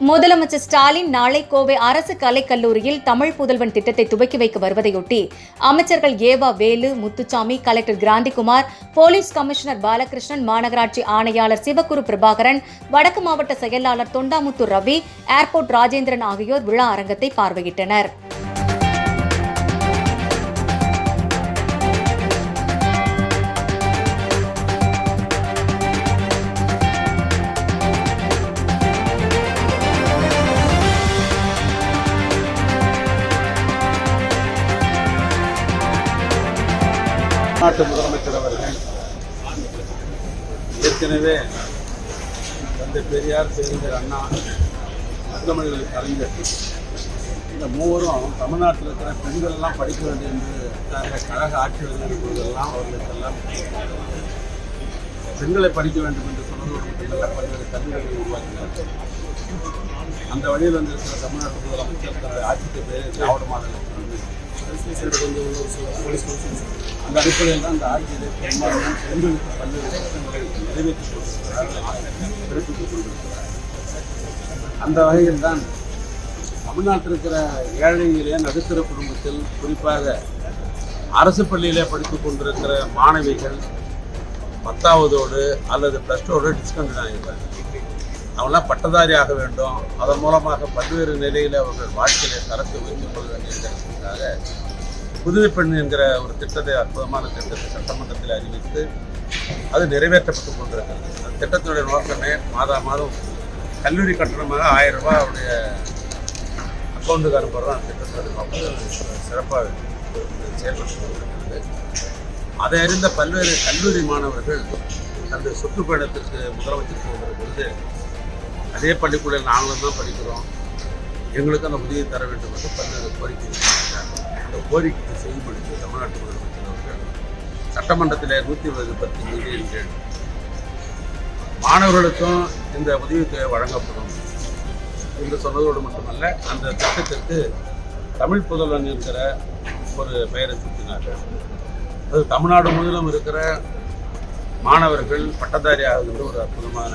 முதலமைச்சர் ஸ்டாலின் நாளை கோவை அரசு கலைக்கல்லூரியில் தமிழ் புதல்வன் திட்டத்தை துவக்கி வைக்க வருவதையொட்டி அமைச்சர்கள் ஏவா Velu Muthusamy collector Kranthikumar police commissioner Balakrishnan மாநகராட்சி ஆணையாளர் சிவகுரு பிரபாகரன் வடக்கு மாவட்ட செயலாளர் தொண்டாமுத்து ரவி ஏர்போர்ட் ராஜேந்திரன் ஆகியோர் விழா அரங்கத்தை பார்வையிட்டனர். நாட்டு முதலமைச்சர் அவர்கள். ஏற்கனவே தந்தை பெரியார் பேருந்தர் அண்ணா முத்தமிழ் கலைஞர் இந்த மூவரும் தமிழ்நாட்டில் இருக்கிற பெண்கள் எல்லாம் படிக்க வேண்டும் என்று கழக ஆட்சி வருகிற அவர்களுக்கெல்லாம் பெண்களை படிக்க வேண்டும் என்று சொன்னதோடு மட்டுமல்ல பல்வேறு கல்விகளை உருவாக்கினார். அந்த வழியில் வந்திருக்கிற தமிழ்நாட்டு முதலமைச்சர் தனது ஆட்சிக்கு பேர் திராவிட மாடல் அந்த அடிப்படையில் தான் அந்த ஆட்சியிலே பெரும்பாலும் பெண்களுக்கு பல்வேறு திட்டங்களை நிறைவேற்றி பிறப்பித்துக் கொண்டிருக்கிறார் அந்த வகையில் தான் தமிழ்நாட்டில் இருக்கிற ஏழையிலே நடுத்தர குடும்பத்தில் குறிப்பாக அரசு பள்ளியிலே படித்துக் கொண்டிருக்கிற மாணவிகள் பத்தாவதோடு அல்லது ப்ளஸ் டூவோடு டிஸ்கண்டினியூ ஆகிடுறாங்க அவெல்லாம் பட்டதாரி ஆக வேண்டும். அதன் மூலமாக பல்வேறு நிலையில் அவர்கள் வாழ்க்கையிலே தரத்தை உயர்த்திக் கொள்ள வேண்டியதற்காக புதுமை பெண் என்கிற ஒரு திட்டத்தை அற்புதமான திட்டத்தை சட்டமன்றத்தில் அறிவித்து அது நிறைவேற்றப்பட்டு கொண்டிருக்கிறது. அந்த திட்டத்தினுடைய நோக்கமே மாதா மாதம் கல்லூரி கட்டணமாக ஆயிரம் ரூபாய் அவருடைய அக்கௌண்ட்டுக்கு அனுப்புறது அந்த திட்டத்தினுடைய நோக்கம். சிறப்பாக செயல்பட்டு கொண்டிருக்கிறது. அதை அறிந்த பல்வேறு கல்லூரி மாணவர்கள் தனது சுற்றுப்பயணத்திற்கு முதலமைச்சர் போகிற பொழுது அதே பள்ளிக்கூட நாங்களும் தான் படிக்கிறோம். எங்களுக்கு அந்த உதவி தர வேண்டும் என்று பல்வேறு கோரிக்கை அந்த கோரிக்கையை செயல்படுத்தி தமிழ்நாட்டு முதலமைச்சர் அவர்கள் சட்டமன்றத்தில் நூற்றி இருபது பத்து மில்லியன் கீழ் மாணவர்களுக்கும் இந்த உதவித்தொகை வழங்கப்படும் என்று சொன்னதோடு மட்டுமல்ல அந்த திட்டத்திற்கு தமிழ் புதல்வன் என்கிற ஒரு பெயரை சூட்டினார்கள் அது தமிழ்நாடு முழுவதும் இருக்கிற மாணவர்கள் பட்டதாரி ஆகுகின்ற ஒரு அற்புதமான